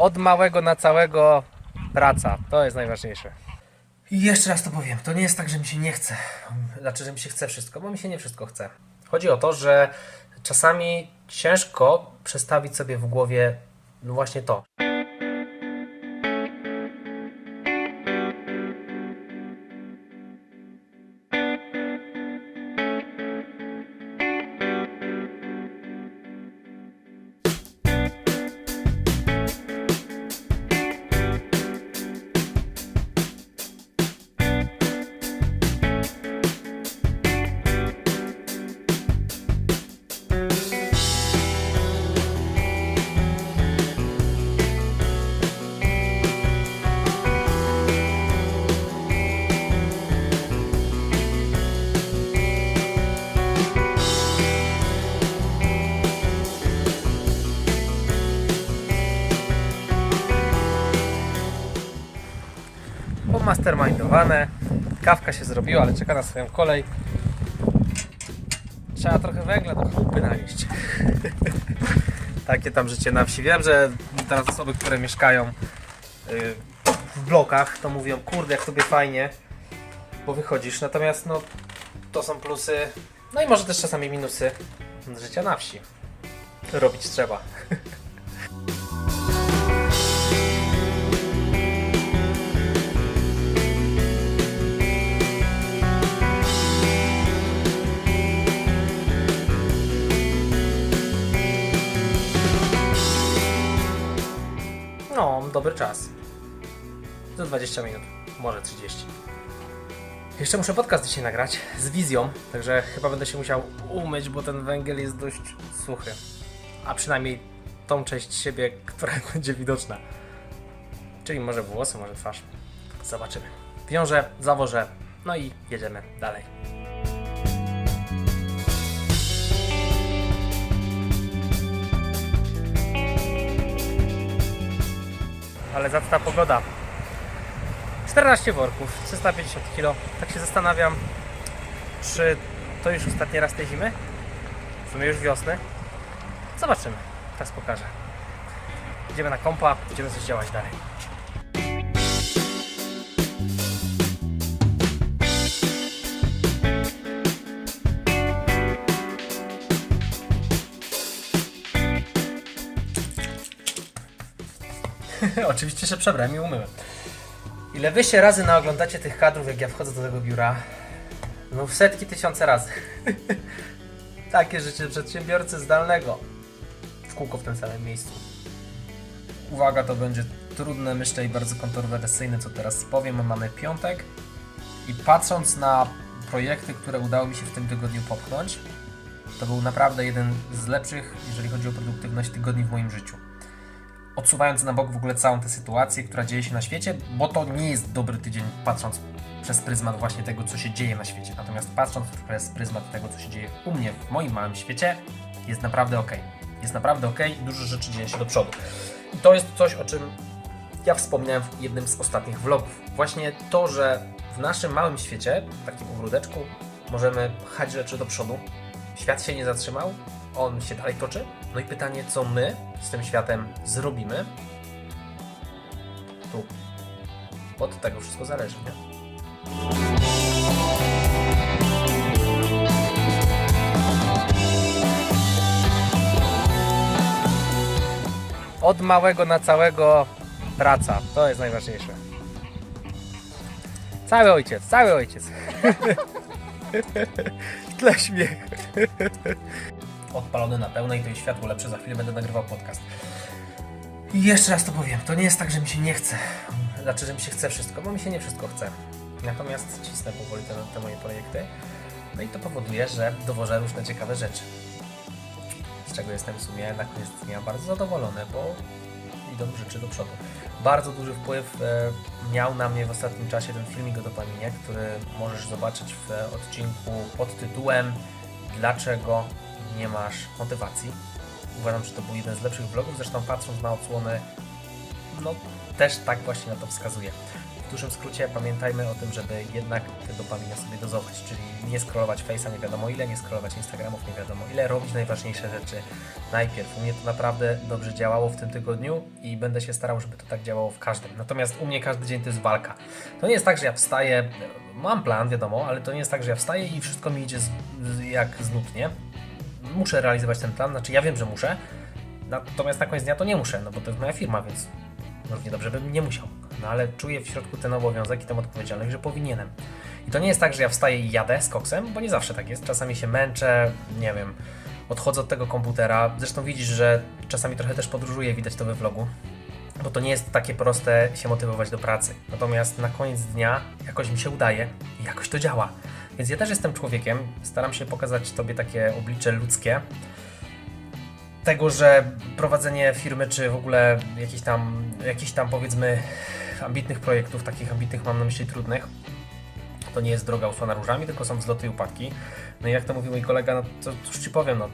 Od małego na całego praca. To jest najważniejsze. I jeszcze raz to powiem. To nie jest tak, że mi się nie chce. Znaczy, że mi się chce wszystko, bo mi się nie wszystko chce. Chodzi o to, że czasami ciężko przestawić sobie w głowie no właśnie to. Pomastermindowane. Kawka się zrobiła, ale czeka na swoją kolej. Trzeba trochę węgla do chałupy nanieść. Takie tam życie na wsi. Wiem, że teraz osoby, które mieszkają y, w blokach, to mówią, kurde, jak tobie fajnie, bo wychodzisz. Natomiast no, to są plusy, no i może też czasami minusy życia na wsi. Robić trzeba. dobry czas. Za 20 minut, może 30. Jeszcze muszę podcast dzisiaj nagrać z wizją, także chyba będę się musiał umyć, bo ten węgiel jest dość suchy. A przynajmniej tą część siebie, która będzie widoczna. Czyli może włosy, może twarz. Zobaczymy. Wiążę, zawożę, no i jedziemy dalej. Ale za ta pogoda. 14 worków, 350 kg. Tak się zastanawiam, czy to już ostatni raz tej zimy? W sumie już wiosny. Zobaczymy. Teraz pokażę. Idziemy na kompa, będziemy coś działać dalej. Oczywiście się przebrałem i umyłem. Ile wy się razy naoglądacie tych kadrów, jak ja wchodzę do tego biura? No w setki, tysiące razy. Takie życie przedsiębiorcy zdalnego. W kółko w tym samym miejscu. Uwaga, to będzie trudne, myślę, i bardzo kontrowersyjne, co teraz powiem. Mamy piątek i patrząc na projekty, które udało mi się w tym tygodniu popchnąć, to był naprawdę jeden z lepszych, jeżeli chodzi o produktywność, tygodni w moim życiu odsuwając na bok w ogóle całą tę sytuację, która dzieje się na świecie, bo to nie jest dobry tydzień patrząc przez pryzmat właśnie tego, co się dzieje na świecie. Natomiast patrząc przez pryzmat tego, co się dzieje u mnie w moim małym świecie, jest naprawdę ok. Jest naprawdę ok dużo rzeczy dzieje się do przodu. I to jest coś, o czym ja wspomniałem w jednym z ostatnich vlogów. Właśnie to, że w naszym małym świecie, takim ogródeczku, możemy pchać rzeczy do przodu. Świat się nie zatrzymał, on się dalej toczy. No i pytanie, co my z tym światem zrobimy? Tu. Od tego wszystko zależy, nie? Od małego na całego praca. To jest najważniejsze. Cały ojciec, cały ojciec. W tle śmiech. Odpalony na pełnej, to jest światło lepsze, za chwilę będę nagrywał podcast. I jeszcze raz to powiem, to nie jest tak, że mi się nie chce. Znaczy, że mi się chce wszystko, bo mi się nie wszystko chce. Natomiast cisnę powoli te, te moje projekty. No i to powoduje, że dowożę różne ciekawe rzeczy. Z czego jestem w sumie na koniec dnia bardzo zadowolony, bo idą rzeczy do przodu. Bardzo duży wpływ e, miał na mnie w ostatnim czasie ten filmik o dopaminie, który możesz zobaczyć w odcinku pod tytułem Dlaczego nie masz motywacji? Uważam, że to był jeden z lepszych vlogów, zresztą patrząc na odsłony, no też tak właśnie na to wskazuje. w dużym skrócie pamiętajmy o tym, żeby jednak te dopaminy sobie dozować, czyli nie scrollować Face'a nie wiadomo ile, nie scrollować Instagramów nie wiadomo ile, robić najważniejsze rzeczy najpierw. U mnie to naprawdę dobrze działało w tym tygodniu i będę się starał, żeby to tak działało w każdym. Natomiast u mnie każdy dzień to jest walka. To nie jest tak, że ja wstaję, mam plan, wiadomo, ale to nie jest tak, że ja wstaję i wszystko mi idzie z, jak z? Muszę realizować ten plan, znaczy ja wiem, że muszę, natomiast na koniec dnia to nie muszę, no bo to jest moja firma, więc równie dobrze bym nie musiał. No ale czuję w środku ten obowiązek i tę odpowiedzialność, że powinienem. I to nie jest tak, że ja wstaję i jadę z koksem, bo nie zawsze tak jest. Czasami się męczę, nie wiem, odchodzę od tego komputera. Zresztą widzisz, że czasami trochę też podróżuję, widać to we vlogu. Bo to nie jest takie proste się motywować do pracy. Natomiast na koniec dnia jakoś mi się udaje i jakoś to działa. Więc ja też jestem człowiekiem, staram się pokazać Tobie takie oblicze ludzkie, tego, że prowadzenie firmy, czy w ogóle jakichś tam, jakichś tam powiedzmy ambitnych projektów, takich ambitnych mam na myśli trudnych, to nie jest droga usłana różami, tylko są wzloty i upadki. No i jak to mówił mój kolega, no to już Ci powiem, no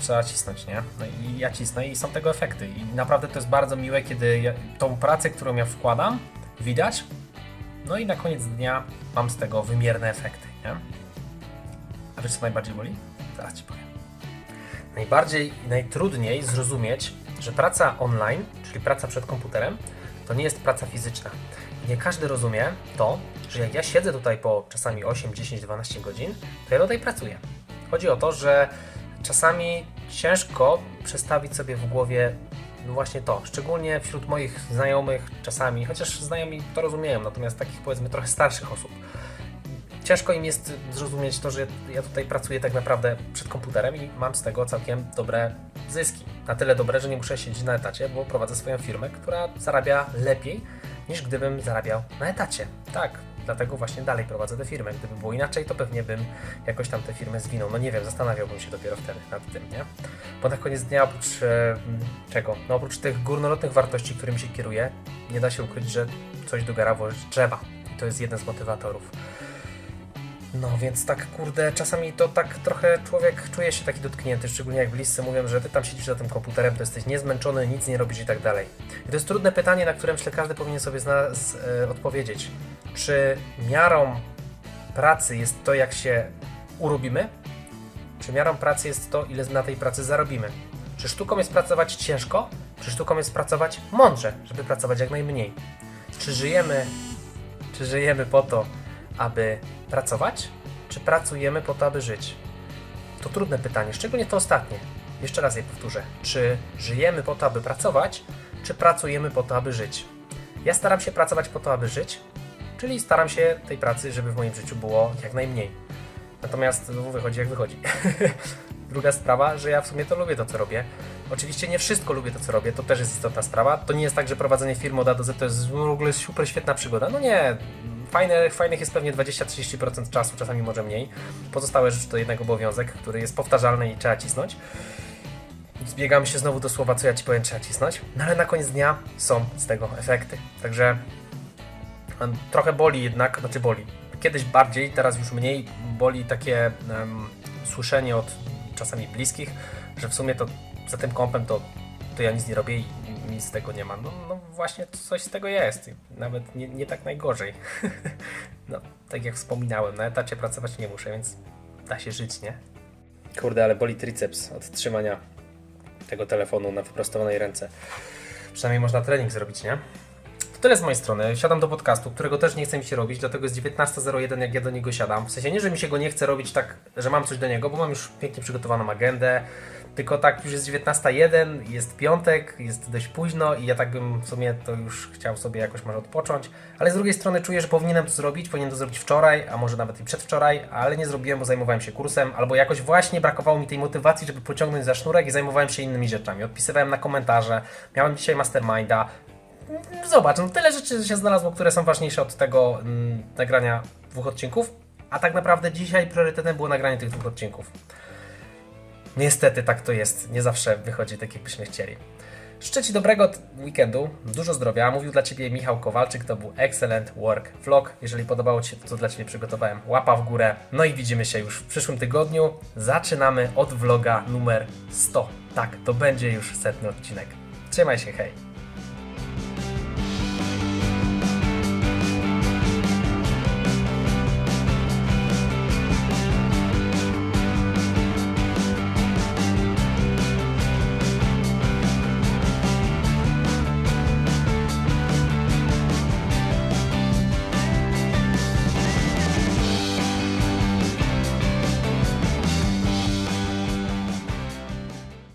trzeba cisnąć, nie? No i ja cisnę i są tego efekty. I naprawdę to jest bardzo miłe, kiedy ja, tą pracę, którą ja wkładam, widać, no i na koniec dnia mam z tego wymierne efekty, nie? A wiesz co najbardziej boli? Zaraz Ci powiem najbardziej i najtrudniej zrozumieć, że praca online, czyli praca przed komputerem, to nie jest praca fizyczna. Nie każdy rozumie to, że jak ja siedzę tutaj po czasami 8, 10, 12 godzin, to ja tutaj pracuję. Chodzi o to, że czasami ciężko przestawić sobie w głowie no właśnie to, szczególnie wśród moich znajomych czasami, chociaż znajomi to rozumieją, natomiast takich powiedzmy trochę starszych osób ciężko im jest zrozumieć to, że ja tutaj pracuję tak naprawdę przed komputerem i mam z tego całkiem dobre zyski. Na tyle dobre, że nie muszę siedzieć na etacie, bo prowadzę swoją firmę, która zarabia lepiej niż gdybym zarabiał na etacie. Tak, dlatego właśnie dalej prowadzę tę firmę. Gdyby było inaczej, to pewnie bym jakoś tam tę firmę zwinął. No nie wiem, zastanawiałbym się dopiero wtedy nad tym, nie? Bo na koniec dnia oprócz e, czego? No oprócz tych górnolotnych wartości, którymi się kieruję, nie da się ukryć, że coś do gara włożyć trzeba. I to jest jeden z motywatorów. No więc tak kurde, czasami to tak trochę człowiek czuje się taki dotknięty, szczególnie jak bliscy mówią, że ty tam siedzisz za tym komputerem, to jesteś niezmęczony, nic nie robisz i tak dalej. I to jest trudne pytanie, na które myślę każdy powinien sobie z nas e, odpowiedzieć. Czy miarą pracy jest to, jak się urobimy? Czy miarą pracy jest to, ile na tej pracy zarobimy? Czy sztuką jest pracować ciężko? Czy sztuką jest pracować mądrze, żeby pracować jak najmniej? Czy żyjemy, czy żyjemy po to, aby pracować, czy pracujemy po to, aby żyć? To trudne pytanie, szczególnie to ostatnie. Jeszcze raz je powtórzę. Czy żyjemy po to, aby pracować, czy pracujemy po to, aby żyć? Ja staram się pracować po to, aby żyć, czyli staram się tej pracy, żeby w moim życiu było jak najmniej. Natomiast no, wychodzi jak wychodzi. Druga sprawa, że ja w sumie to lubię to, co robię. Oczywiście nie wszystko lubię to, co robię, to też jest istotna sprawa. To nie jest tak, że prowadzenie firmy od A do Z to jest w ogóle super świetna przygoda. No nie, Fajne, fajnych jest pewnie 20-30% czasu, czasami może mniej. Pozostałe rzeczy to jednak obowiązek, który jest powtarzalny i trzeba cisnąć. Zbiegamy się znowu do słowa, co ja ci powiem, trzeba cisnąć. No ale na koniec dnia są z tego efekty. Także trochę boli jednak, znaczy boli. Kiedyś bardziej, teraz już mniej boli takie um, słyszenie od czasami bliskich, że w sumie to za tym kąpem to, to ja nic nie robię i nic z tego nie ma. No, no właśnie coś z tego jest. Nawet nie, nie tak najgorzej. no, tak jak wspominałem, na etacie pracować nie muszę, więc da się żyć, nie? Kurde, ale boli triceps od trzymania tego telefonu na wyprostowanej ręce. Przynajmniej można trening zrobić, nie? To tyle z mojej strony. Siadam do podcastu, którego też nie chce mi się robić, dlatego jest 19.01, jak ja do niego siadam. W sensie nie, że mi się go nie chce robić tak, że mam coś do niego, bo mam już pięknie przygotowaną agendę, tylko tak już jest 19.01, jest piątek, jest dość późno i ja tak bym w sumie to już chciał sobie jakoś może odpocząć, ale z drugiej strony czuję, że powinienem to zrobić, powinienem to zrobić wczoraj, a może nawet i przedwczoraj, ale nie zrobiłem, bo zajmowałem się kursem, albo jakoś właśnie brakowało mi tej motywacji, żeby pociągnąć za sznurek i zajmowałem się innymi rzeczami. Odpisywałem na komentarze, miałem dzisiaj masterminda. Zobacz, no tyle rzeczy się znalazło, które są ważniejsze od tego mm, nagrania dwóch odcinków, a tak naprawdę dzisiaj priorytetem było nagranie tych dwóch odcinków. Niestety tak to jest. Nie zawsze wychodzi tak, jakbyśmy chcieli. Życzę Ci dobrego weekendu, dużo zdrowia. Mówił dla Ciebie Michał Kowalczyk, to był Excellent Work Vlog. Jeżeli podobało Ci się to, co dla Ciebie przygotowałem, łapa w górę. No i widzimy się już w przyszłym tygodniu. Zaczynamy od vloga numer 100. Tak, to będzie już setny odcinek. Trzymaj się, hej!